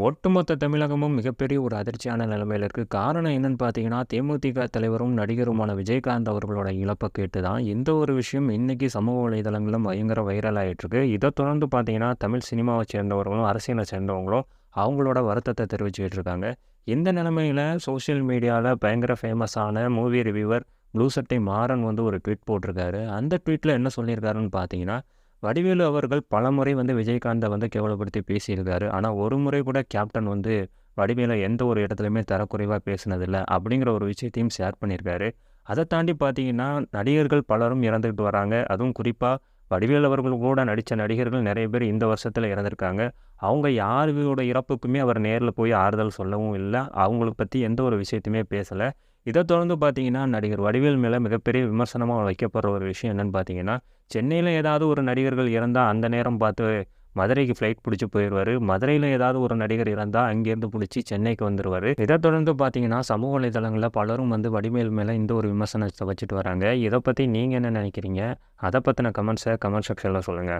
ஒட்டுமொத்த தமிழகமும் மிகப்பெரிய ஒரு அதிர்ச்சியான நிலைமையில் இருக்கு. காரணம் என்னன்னு பார்த்தீங்கன்னா, தேமுதிக தலைவரும், நடிகருமான விஜயகாந்த் அவர்களோட இழப்பை கேட்டு தான் இந்த ஒரு விஷயம் இன்றைக்கி சமூக வலைதளங்களும் பயங்கர வைரல் ஆகிட்டுருக்கு இதை தொடர்ந்து பார்த்தீங்கன்னா, தமிழ் சினிமாவை சேர்ந்தவர்களும், அரசியலை சேர்ந்தவங்களும் அவங்களோட வருத்தத்தை தெரிவிச்சுக்கிட்டு இருக்காங்க. இந்த நிலைமையில் சோஷியல் மீடியாவில் பயங்கர ஃபேமஸான மூவி ரிவியூவர் ப்ளூ சட்டை மாறன் வந்து ஒரு ட்வீட் போட்டிருக்காரு. அந்த ட்வீட்டில் என்ன சொல்லியிருக்காருன்னு பார்த்தீங்கன்னா, வடிவேலு அவர்கள் பலமுறை வந்து விஜயகாந்தை வந்து கேவலப்படுத்தி பேசியிருக்காரு. ஆனால் ஒரு முறை கூட கேப்டன் வந்து வடிவேலை எந்த ஒரு இடத்துலையுமே தரக்குறைவாக பேசினதில்லை அப்படிங்கிற ஒரு விஷயத்தையும் ஷேர் பண்ணியிருக்காரு. அதை தாண்டி பார்த்தீங்கன்னா, நடிகர்கள் பலரும் இறந்துக்கிட்டு வராங்க. அதுவும் குறிப்பாக வடிவேலு அவர்கள் கூட நடித்த நடிகர்கள் நிறைய பேர் இந்த வருஷத்தில் இறந்திருக்காங்க. அவங்க யாரோட இறப்புக்குமே அவர் நேரில் போய் ஆறுதல் சொல்லவும் இல்லை அவங்கள பற்றி எந்த ஒரு விஷயத்தையுமே பேசலை இதை தொடர்ந்து பார்த்தீங்கன்னா, நடிகர் வடிவேல் மேலே மிகப்பெரிய விமர்சனமாக வைக்கப்படுற ஒரு விஷயம் என்னன்னு பார்த்தீங்கன்னா, சென்னையில் ஏதாவது ஒரு நடிகர்கள் இறந்தால் அந்த நேரம் பார்த்து மதுரைக்கு ஃப்ளைட் பிடிச்சி போயிடுவார் மதுரையில் ஏதாவது ஒரு நடிகர் இறந்தால் அங்கேருந்து பிடிச்சி சென்னைக்கு வந்துடுவார் இதை தொடர்ந்து பார்த்தீங்கன்னா, சமூக வலைதளங்களில் பலரும் வந்து வடிவேல் மேலே இந்த ஒரு விமர்சனத்தை வச்சுட்டு வராங்க. இதை பற்றி நீங்கள் என்ன நினைக்கிறீங்க? அதை பற்றின கமெண்ட்ஸை கமெண்ட் செக்ஷனில் சொல்லுங்கள்